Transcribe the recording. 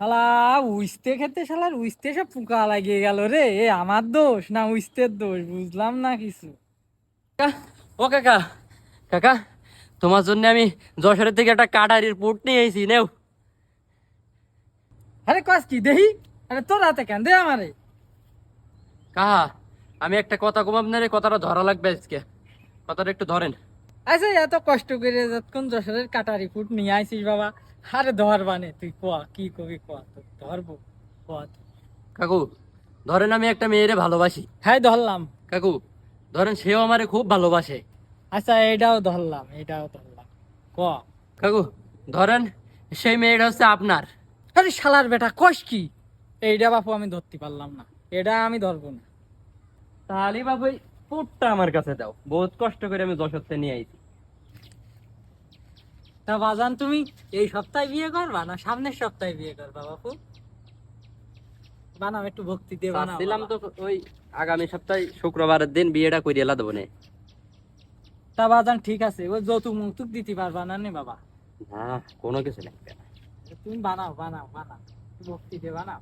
শালা উইস্তে খেতে শালার উইস্তে সব পোকা লাগিয়ে গেল রে। এ আমার দোষ না উইস্তের দোষ? বুঝলাম না কিছু। ও কাকা কাকা তোমার জন্য আমি যশোরের থেকে একটা কাটারির পোট নিয়ে এসেছি নেও। আরে কস কি দেহি? আরে তোর হাতে কেন দে আমারে? কাহা আমি একটা কথা কম আপনার কথাটা ধরা লাগবে আজকে। কথাটা একটু ধরেন। আচ্ছা এত কষ্ট করে যতক্ষণ যশোরের কাটারি ফুট নিয়ে আইসিস বাবা আরে ধর বানে তুই কোয়া কি কবি কোয়া তো ধরবো কোয়া কাকু ধরেন আমি একটা মেয়েরে ভালোবাসি। হ্যাঁ ধরলাম। কাকু ধরেন সেও আমারে খুব ভালোবাসে। আচ্ছা এটাও ধরলাম এটাও ধরলাম ক কাকু ধরেন সেই মেয়েটা হচ্ছে আপনার। আরে শালার বেটা কষ কি? এইটা বাপু আমি ধরতে পারলাম না এটা আমি ধরবো না। তাহলে এই পোটটা আমার কাছে দাও বহুত কষ্ট করে আমি যশোর থেকে নিয়ে আইছি। তা বাজান তুমি এই সপ্তাহে বিয়ে করবা না সামনের সপ্তাহে বিয়ে করবা বাপু? বানাও একটু ভক্তি দিয়ে বানাও দিলাম তো ওই আগামী সপ্তাহে শুক্রবারের দিন বিয়েটা করে এলা দেবো তা বাজান ঠিক আছে ওই যৌতুক মুক্তুক দিতে পারবা না নে বাবা? না কোনো কিছু লাগবে না। তুমি বানাও বানাও বানাও ভক্তি দিয়ে বানাও।